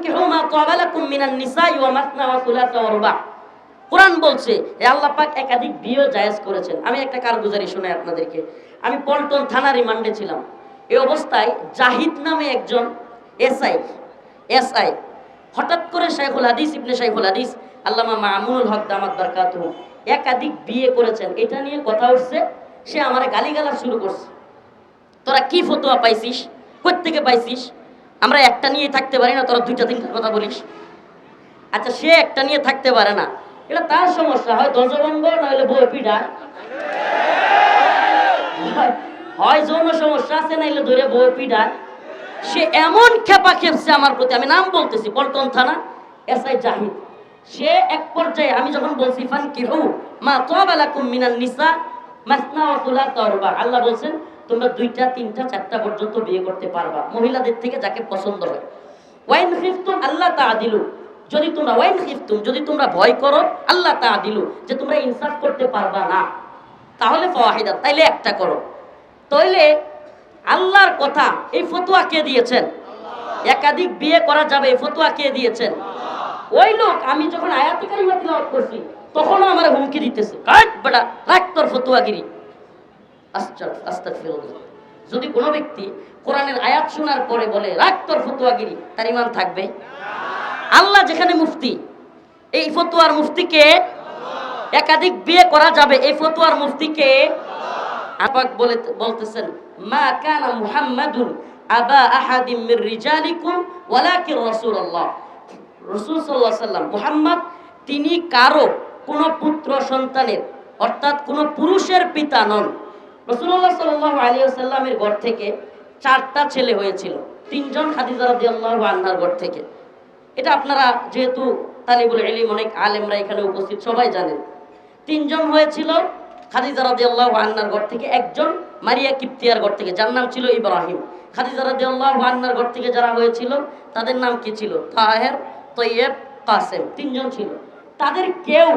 ফানকিহু কোরআন বলছে এ আল্লাহ পাক একাধিক বিয়ে জায়েজ করেছেন। আমি একটা কারগুজারি শোনাই আপনাদেরকে। আমি পল্টন থানা রিমান্ডে ছিলাম। এই অবস্থায় জাহিদ নামে একজন এসআই এসআই, হঠাৎ করে শাইখুল হাদিস ইবনে শাইখুল হাদিস, আল্লামা মামুনুল হক দামাত বারকাতুহু, একাধিক বিয়ে করেছেন। এটা নিয়ে কথা উঠছে, সে আমারে গালিগালাজ শুরু করছে। তোরা কি ফতোয়া পাইছিস? থেকে পাইছিস? আমরা একটা নিয়ে থাকতে পারি না, তোরা দুইটা তিনটা কথা বলিস। আচ্ছা সে একটা নিয়ে থাকতে পারে না। এটা তার সমস্যা, হয় ধ্বজভঙ্গ নইলে বই পিঠা হয়- যৌন সমস্যা আছে নাইলে ধরে বই পিঠা সে এমন খেপা খেপছে আমার প্রতি, আমি নাম বলতেছি, পল্টন থানা, এস আই জাহিদ। সে এক পর্যায়ে, আমি যখন বলছি ফান কি হু মা তোয়ালাকুম মিনান নিসা, মাসনা সুলাসা ওয়া আল্লাহ বলছেন তোমরা দুইটা, তিনটা, চারটা পর্যন্ত বিয়ে করতে পারবা। মহিলাদের থেকে যাকে পছন্দ হয়। ওয়াইন খিফতুম, আল্লাহ তাআদিলু যদি তোমরা ওয়াইন খিফতুম, যদি তোমরা ভয় করো, আল্লাহ তাআদিলু যে তোমরা ইনসাফ করতে পারবা না। তাহলে ফাওয়াহিদা তাইলে একটা করো। তাইলে আল্লাহর কথা, এই ফতোয়া কে দিয়েছেন? একাধিক বিয়ে করা যাবে, এই ফতোয়া কে দিয়েছেন? ওই লোক, আমি যখন আয়াতি কারিমা তিলাওয়াত করছি, তখনও আমার হুমকি দিতেছে। কাট বেটা, রাখ তোর ফতোয়াগিরি। যদি কোনো ব্যক্তি কোরআনের আয়াত শোনার পরে বলে, রাখ তোর ফতোয়াগিরি তার ইমান থাকবে? আল্লাহ যেখানে মুফতি, এই ফতোয়ার মুফতিকে একাধিক বিয়ে করা যাবে। এই ফতোয়ার মুফতিকে তিনি কারও কোনো পুত্র সন্তানের, অর্থাৎ কোনো পুরুষের পিতা নন। রাসূলুল্লাহ সাল্লাল্লাহু আলাইহি ওয়াসাল্লামের ঘর থেকে চারটা ছেলে হয়েছিল। তিনজন খাদিজা রাদিয়াল্লাহু আনহার ঘর থেকে। এটা আপনারা যেহেতু তালিবুল ইলিম, অনেক আলেমরা এখানে উপস্থিত, সবাই জানেন। তিনজন হয়েছিল খাদিজা রাদিয়াল্লাহু আনহার ঘর থেকে, একজন মারিয়া কিপ্তিয়ার ঘর থেকে, যার নাম ছিল ইব্রাহিম। খাদিজা রাদিয়াল্লাহু আনহার ঘর থেকে যারা হয়েছিল, তাদের নাম কি ছিল? তাহের, তৈয়ব, কাসেম, তিনজন ছিল। তাদের কেউ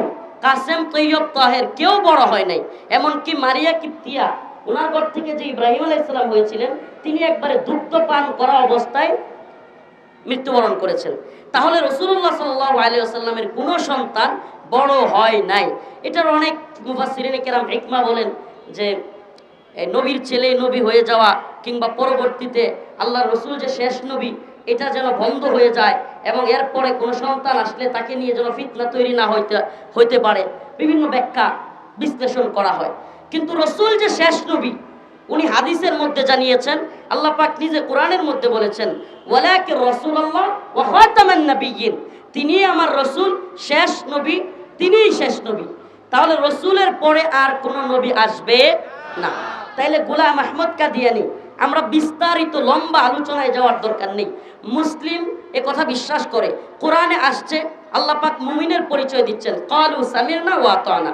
কাসেম তৈয়ব তাহের কেউ বড় হয় নাই। এমনকি মারিয়া কিপ্তিয়া, ওনার ঘর থেকে যে ইব্রাহিম আলাইহিস সালাম হয়েছিলেন, তিনি একবারে দুগ্ধ পান করা অবস্থায় মৃত্যুবরণ করেছেন। তাহলে রসুল্লাহ সাল্লাহ আলী আসাল্লামের কোনো সন্তান বড় হয় নাই। এটার অনেক মুফাসিরিন কেরাম হিকমা বলেন যে নবীর ছেলে নবী হয়ে যাওয়া কিংবা পরবর্তীতে আল্লাহ রসুল যে শেষ নবী এটা যেন বন্ধ হয়ে যায় এবং এরপরে কোনো সন্তান আসলে তাকে নিয়ে যেন ফিতনা তৈরি না হইতে হইতে পারে। বিভিন্ন ব্যাখ্যা বিশ্লেষণ করা হয়। কিন্তু রসুল যে শেষ নবী, উনি হাদিসের মধ্যে জানিয়েছেন, আল্লাহ পাক নিজে কোরআনের মধ্যে বলেছেন ওয়ালাকে রসুল আল্লাহ ও খাতামান তিনি আমার রসুল, শেষ নবী, তিনিই শেষ নবী। তাহলে রসুলের পরে আর কোনো নবী আসবে না। তাইলে গোলাম আহমদ কাদিয়ানি আমরা বিস্তারিত লম্বা আলোচনায় যাওয়ার দরকার নেই। মুসলিম এ কথা বিশ্বাস করে। কোরআনে আসছে, আল্লাহ পাক মুমিনের পরিচয় দিচ্ছেন। কালু সামির না ওয়াতানা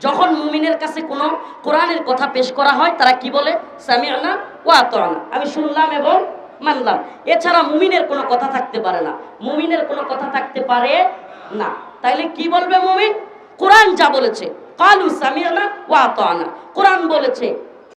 যখন মুমিনের কাছে কোনো কোরআনের কথা পেশ করা হয়, তারা কি বলে? সামির সামিয়ানা ওয়াতানা আমি শুনলাম এবং মানলাম। এছাড়া মুমিনের কোনো কথা থাকতে পারে না। মুমিনের কোনো কথা থাকতে পারে না। তাইলে কি বলবে মুমিন? কোরআন যা বলেছে। কালু সামিয়ানা ওয়াতানা কোরআন বলেছে